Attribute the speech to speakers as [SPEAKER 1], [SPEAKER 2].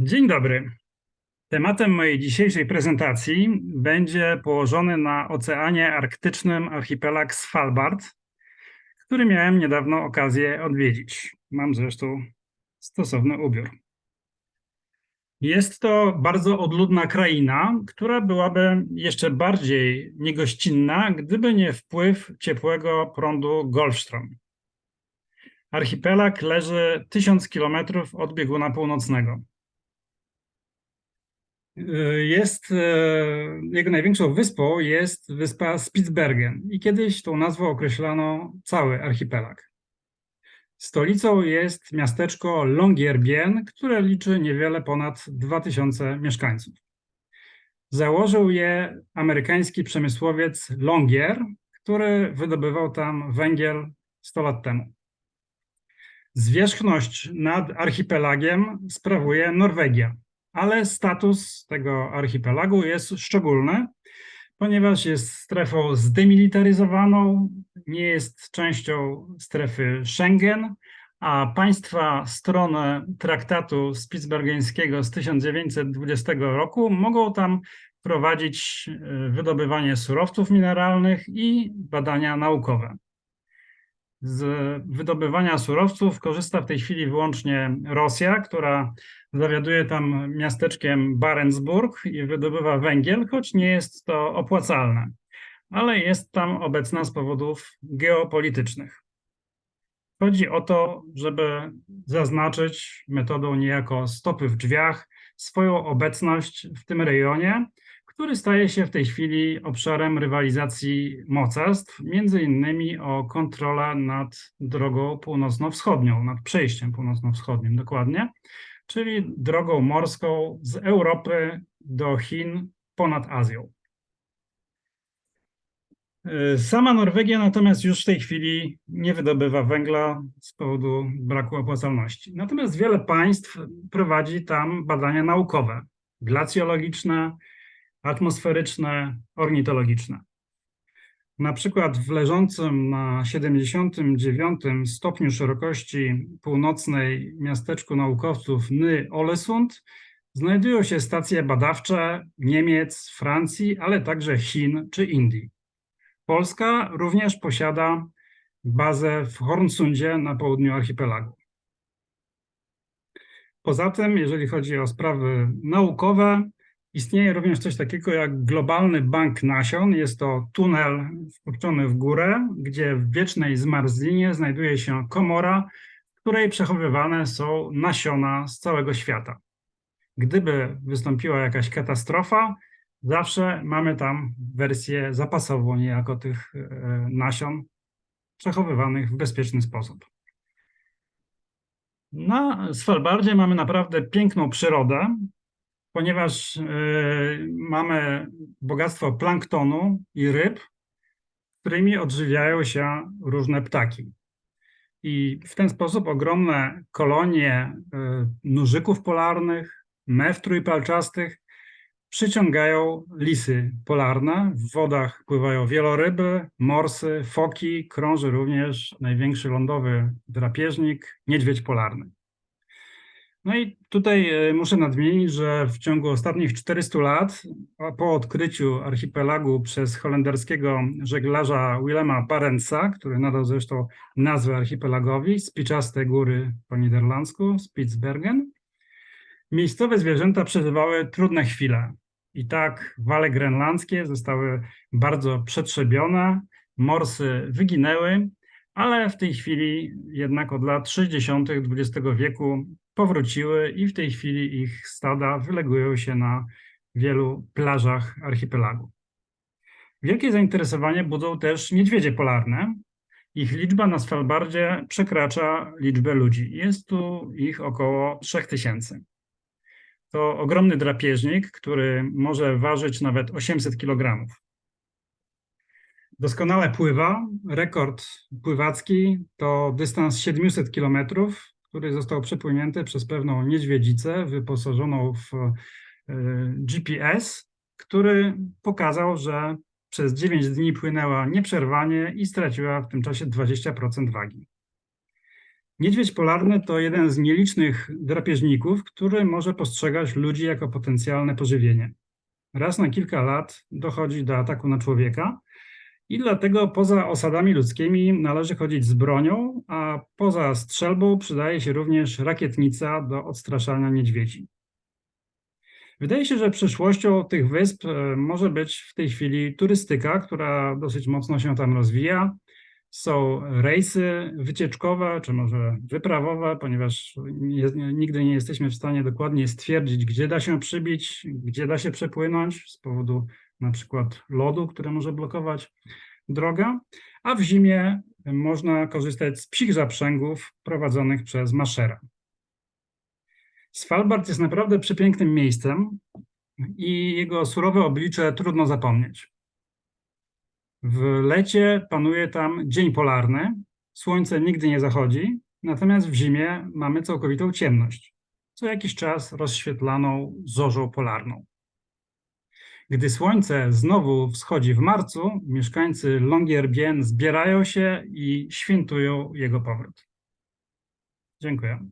[SPEAKER 1] Dzień dobry. Tematem mojej dzisiejszej prezentacji będzie położony na Oceanie Arktycznym archipelag Svalbard, który miałem niedawno okazję odwiedzić. Mam zresztą stosowny ubiór. Jest to bardzo odludna kraina, która byłaby jeszcze bardziej niegościnna, gdyby nie wpływ ciepłego prądu Golfstrom. Archipelag leży 1000 kilometrów od bieguna północnego. Jest, e, jego największą wyspą jest wyspa Spitsbergen i kiedyś tą nazwą określano cały archipelag. Stolicą jest miasteczko Longyearbyen, które liczy niewiele ponad 2000 mieszkańców. Założył je amerykański przemysłowiec Longyear, który wydobywał tam węgiel 100 lat temu. Zwierzchność nad archipelagiem sprawuje Norwegia, ale status tego archipelagu jest szczególny, ponieważ jest strefą zdemilitaryzowaną, nie jest częścią strefy Schengen, a państwa strony traktatu spitsbergeńskiego z 1920 roku mogą tam prowadzić e, wydobywanie surowców mineralnych i badania naukowe. Z wydobywania surowców korzysta w tej chwili wyłącznie Rosja, która zawiaduje tam miasteczkiem Barentsburg i wydobywa węgiel, choć nie jest to opłacalne, ale jest tam obecna z powodów geopolitycznych. Chodzi o to, żeby zaznaczyć metodą niejako stopy w drzwiach swoją obecność w tym rejonie, który staje się w tej chwili obszarem rywalizacji mocarstw, między innymi o kontrolę nad drogą północno-wschodnią, nad przejściem północno-wschodnim dokładnie, czyli drogą morską z Europy do Chin ponad Azją. Sama Norwegia natomiast już w tej chwili nie wydobywa węgla z powodu braku opłacalności. Natomiast wiele państw prowadzi tam badania naukowe, glacjologiczne, atmosferyczne, ornitologiczne. Na przykład w leżącym na 79 stopniu szerokości północnej miasteczku naukowców Ny-Olesund znajdują się stacje badawcze Niemiec, Francji, ale także Chin czy Indii. Polska również posiada bazę w Hornsundzie na południu archipelagu. Poza tym, jeżeli chodzi o sprawy naukowe, Istnieje również coś takiego jak globalny bank nasion. Jest to tunel wpuszczony w górę, gdzie w wiecznej zmarzlinie znajduje się komora, w której przechowywane są nasiona z całego świata. Gdyby wystąpiła jakaś katastrofa, zawsze mamy tam wersję zapasową niejako tych e, nasion przechowywanych w bezpieczny sposób. Na Svalbardzie mamy naprawdę piękną przyrodę, ponieważ e, mamy bogactwo planktonu i ryb, którymi odżywiają się różne ptaki. I w ten sposób ogromne kolonie e, nużyków polarnych, mew trójpalczastych przyciągają lisy polarne. W wodach pływają wieloryby, morsy, foki, krąży również największy lądowy drapieżnik, niedźwiedź polarny. No i tutaj e, muszę nadmienić, że w ciągu ostatnich 400 lat, po odkryciu archipelagu przez holenderskiego żeglarza Willema Barentsa, który nadał zresztą nazwę archipelagowi, Spiczaste Góry po niderlandzku, Spitsbergen, miejscowe zwierzęta przeżywały trudne chwile. I tak wale grenlandzkie zostały bardzo przetrzebione, morsy wyginęły, ale w tej chwili jednak od lat 60. XX wieku powróciły i w tej chwili ich stada wylegują się na wielu plażach archipelagu. Wielkie zainteresowanie budzą też niedźwiedzie polarne. Ich liczba na Svalbardzie przekracza liczbę ludzi. Jest tu ich około 3000. To ogromny drapieżnik, który może ważyć nawet 800 kg. Doskonale pływa. Rekord pływacki to dystans 700 kilometrów który został przepłynięty przez pewną niedźwiedzicę wyposażoną w e, GPS, który pokazał, że przez 9 dni płynęła nieprzerwanie i straciła w tym czasie 20% wagi. Niedźwiedź polarny to jeden z nielicznych drapieżników, który może postrzegać ludzi jako potencjalne pożywienie. Raz na kilka lat dochodzi do ataku na człowieka i dlatego poza osadami ludzkimi należy chodzić z bronią, a poza strzelbą przydaje się również rakietnica do odstraszania niedźwiedzi. Wydaje się, że przyszłością tych wysp e, może być w tej chwili turystyka, która dosyć mocno się tam rozwija. Są rejsy wycieczkowe, czy może wyprawowe, ponieważ nie, nigdy nie jesteśmy w stanie dokładnie stwierdzić, gdzie da się przybić, gdzie da się przepłynąć z powodu na przykład lodu, który może blokować drogę, a w zimie można korzystać z psich zaprzęgów prowadzonych przez maszera. Svalbard jest naprawdę przepięknym miejscem i jego surowe oblicze trudno zapomnieć. W lecie panuje tam dzień polarny, słońce nigdy nie zachodzi, natomiast w zimie mamy całkowitą ciemność, co jakiś czas rozświetlaną zorzą polarną. Gdy słońce znowu wschodzi w marcu, mieszkańcy Longyearbyen zbierają się i świętują jego powrót. Dziękuję.